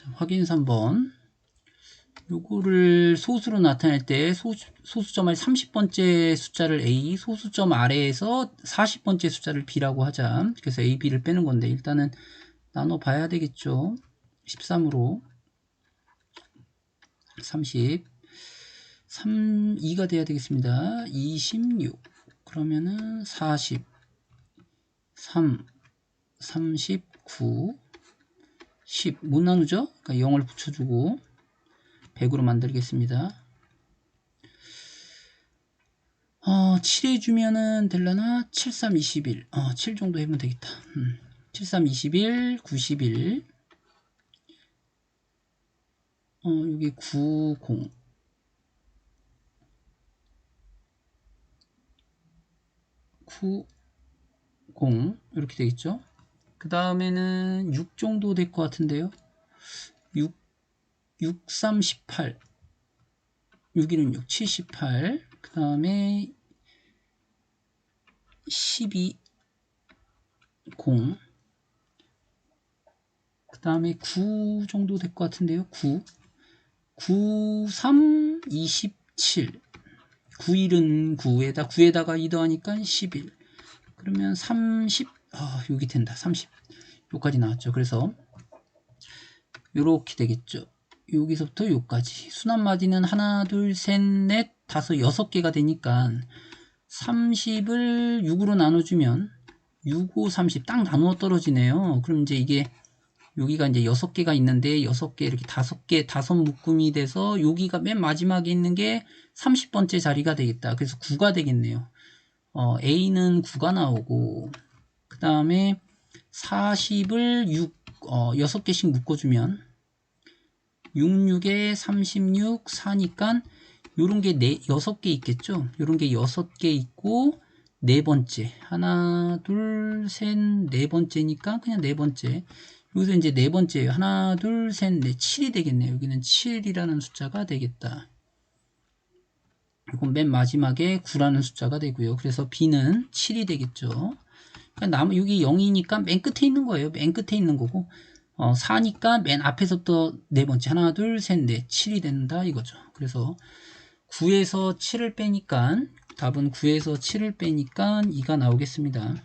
자, 확인 3번. 요거를 소수로 나타낼 때 소, 소수점 아래 30번째 숫자를 A, 소수점 아래에서 40번째 숫자를 B라고 하자. 그래서 A, B를 빼는 건데 일단은 나눠 봐야 되겠죠. 13으로 30 3, 2가 돼야 되겠습니다. 26 그러면은 40 3 39 10 못 나누죠? 그러니까 0을 붙여주고 100으로 만들겠습니다. 어, 7 해주면은 될라나? 7, 3, 21. 어, 7 정도 해면 되겠다. 음. 7, 3, 21, 91. 어, 여기 9, 0. 9, 0. 이렇게 되겠죠? 그 다음에는 6 정도 될 것 같은데요. 6, 6, 3, 18. 6, 1은 6, 78. 그 다음에 12, 0. 그 다음에 9 정도 될 것 같은데요. 9. 9, 3, 27. 9, 1은 9에다, 9에다가 2 더하니까 11. 그러면 30, 아, 여기 된다. 30. 여기까지 나왔죠. 그래서, 요렇게 되겠죠. 여기서부터 여기까지. 수납마디는 하나, 둘, 셋, 넷, 다섯, 여섯 개가 되니까 30을 6으로 나눠주면 6, 5, 30 딱 나누어 떨어지네요. 그럼 이제 이게 여기가 이제 여섯 개가 있는데 여섯 개 이렇게 다섯 개 다섯 묶음이 돼서 여기가 맨 마지막에 있는 게 30번째 자리가 되겠다. 그래서 9가 되겠네요. 어, A는 9가 나오고 그 다음에 40을 6 어, 6개씩 묶어주면 6, 6에 36, 4니까 요런 게 네, 6개 있겠죠? 요런 게 6개 있고 네 번째 하나 둘 셋 네 번째니까 그냥 네 번째 여기서 이제 네 번째예요. 하나, 둘, 셋, 넷, 7이 되겠네요. 여기는 7이라는 숫자가 되겠다. 이건 맨 마지막에 9라는 숫자가 되고요. 그래서 B는 7이 되겠죠. 그러니까 남, 여기 0이니까 맨 끝에 있는 거예요. 맨 끝에 있는 거고, 어, 4니까 맨 앞에서부터 네 번째, 하나, 둘, 셋, 넷, 7이 된다 이거죠. 그래서 9에서 7을 빼니까, 답은 9에서 7을 빼니까 2가 나오겠습니다.